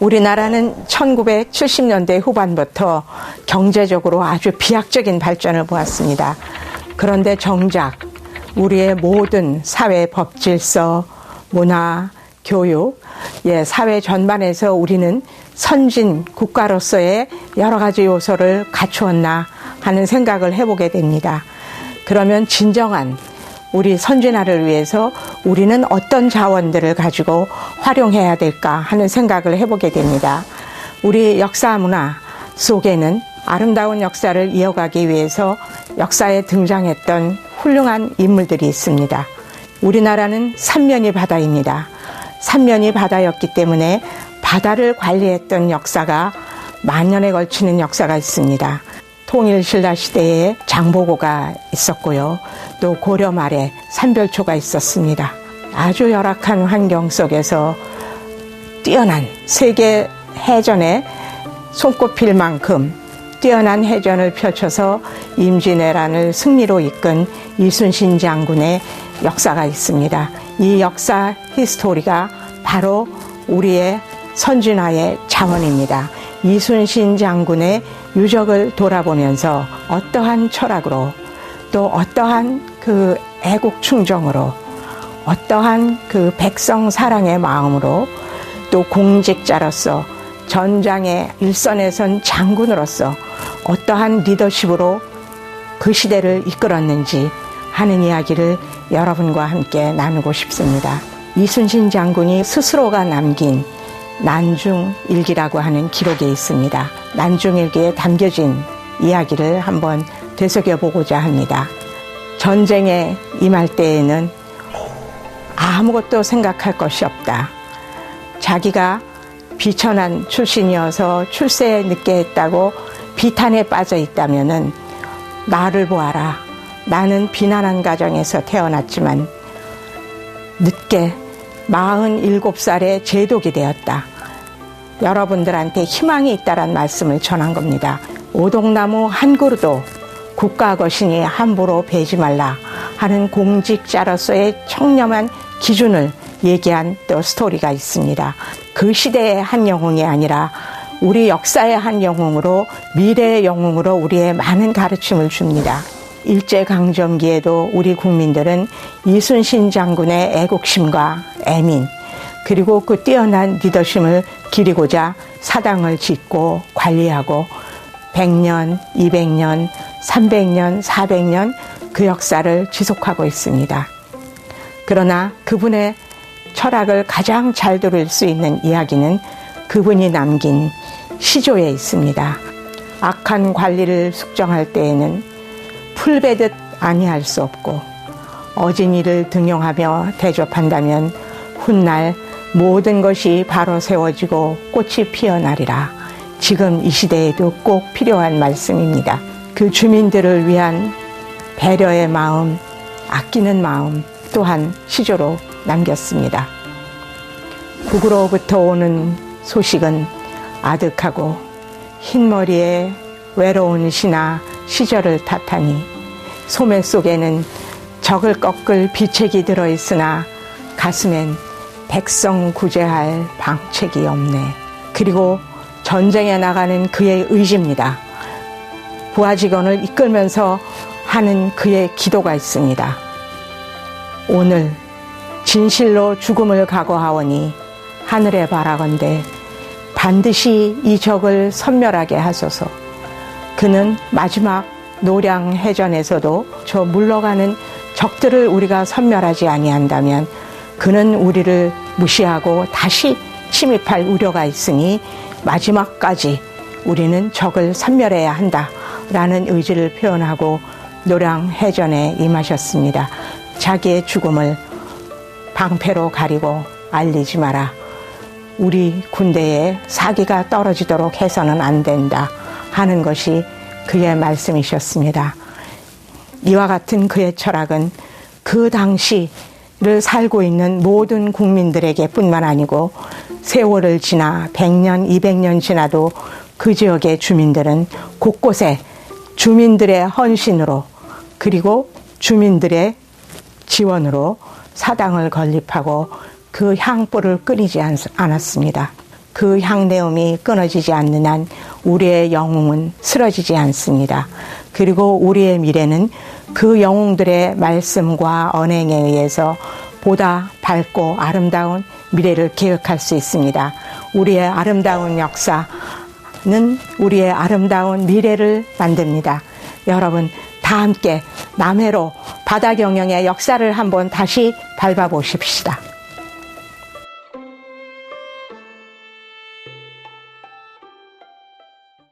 우리나라는 1970년대 후반부터 경제적으로 아주 비약적인 발전을 보았습니다. 그런데 정작 우리의 모든 사회 법 질서, 문화, 교육, 예, 사회 전반에서 우리는 선진 국가로서의 여러 가지 요소를 갖추었나 하는 생각을 해보게 됩니다. 그러면 진정한 우리 선진화를 위해서 우리는 어떤 자원들을 가지고 활용해야 될까 하는 생각을 해보게 됩니다. 우리 역사 문화 속에는 아름다운 역사를 이어가기 위해서 역사에 등장했던 훌륭한 인물들이 있습니다. 우리나라는 삼면이 바다입니다. 삼면이 바다였기 때문에 바다를 관리했던 역사가 만년에 걸치는 역사가 있습니다. 통일신라 시대에 장보고가 있었고요. 또 고려 말에 산별초가 있었습니다. 아주 열악한 환경 속에서 뛰어난 세계 해전에 손꼽힐 만큼 뛰어난 해전을 펼쳐서 임진왜란을 승리로 이끈 이순신 장군의 역사가 있습니다. 이 역사 히스토리가 바로 우리의 선진화의 자원입니다. 이순신 장군의 유적을 돌아보면서 어떠한 철학으로 또 어떠한 그 애국 충정으로 어떠한 그 백성 사랑의 마음으로 또 공직자로서 전장의 일선에 선 장군으로서 어떠한 리더십으로 그 시대를 이끌었는지 하는 이야기를 여러분과 함께 나누고 싶습니다. 이순신 장군이 스스로가 남긴 난중일기라고 하는 기록에 있습니다. 난중일기에 담겨진 이야기를 한번 되새겨보고자 합니다. 전쟁에 임할 때에는 아무것도 생각할 것이 없다. 자기가 비천한 출신이어서 출세에 늦게 했다고 비탄에 빠져 있다면은 나를 보아라. 나는 비난한 가정에서 태어났지만 늦게 47살에 제독이 되었다. 여러분들한테 희망이 있다란 말씀을 전한 겁니다. 오동나무 한 그루도 국가 거신이 함부로 베지 말라 하는 공직자로서의 청렴한 기준을 얘기한 또 스토리가 있습니다. 그 시대의 한 영웅이 아니라 우리 역사의 한 영웅으로 미래의 영웅으로 우리의 많은 가르침을 줍니다. 일제강점기에도 우리 국민들은 이순신 장군의 애국심과 애민, 그리고 그 뛰어난 리더십을 기리고자 사당을 짓고 관리하고 100년, 200년, 300년, 400년 그 역사를 지속하고 있습니다. 그러나 그분의 철학을 가장 잘 들을 수 있는 이야기는 그분이 남긴 시조에 있습니다. 악한 관리를 숙정할 때에는 풀베듯 아니할 수 없고 어진이를 등용하며 대접한다면 훗날 모든 것이 바로 세워지고 꽃이 피어나리라. 지금 이 시대에도 꼭 필요한 말씀입니다. 그 주민들을 위한 배려의 마음, 아끼는 마음 또한 시조로 남겼습니다. 북으로부터 오는 소식은 아득하고 흰머리에 외로운 신하 시절을 탓하니 소매 속에는 적을 꺾을 비책이 들어있으나 가슴엔 백성 구제할 방책이 없네. 그리고 전쟁에 나가는 그의 의지입니다. 부하 직원을 이끌면서 하는 그의 기도가 있습니다. 오늘 진실로 죽음을 각오하오니 하늘에 바라건대 반드시 이 적을 선멸하게 하소서. 그는 마지막 노량 해전에서도 저 물러가는 적들을 우리가 선멸하지 아니한다면 그는 우리를 무시하고 다시 침입할 우려가 있으니 마지막까지 우리는 적을 섬멸해야 한다 라는 의지를 표현하고 노량 해전에 임하셨습니다. 자기의 죽음을 방패로 가리고 알리지 마라. 우리 군대에 사기가 떨어지도록 해서는 안 된다 하는 것이 그의 말씀이셨습니다. 이와 같은 그의 철학은 그 당시 를 살고 있는 모든 국민들에게 뿐만 아니고 세월을 지나 100년, 200년 지나도 그 지역의 주민들은 곳곳에 주민들의 헌신으로 그리고 주민들의 지원으로 사당을 건립하고 그 향불을 끓이지 않았습니다. 그 향내음이 끊어지지 않는 한 우리의 영웅은 쓰러지지 않습니다. 그리고 우리의 미래는 그 영웅들의 말씀과 언행에 의해서 보다 밝고 아름다운 미래를 계획할 수 있습니다. 우리의 아름다운 역사는 우리의 아름다운 미래를 만듭니다. 여러분, 다 함께 남해로 바다 경영의 역사를 한번 다시 밟아보십시다.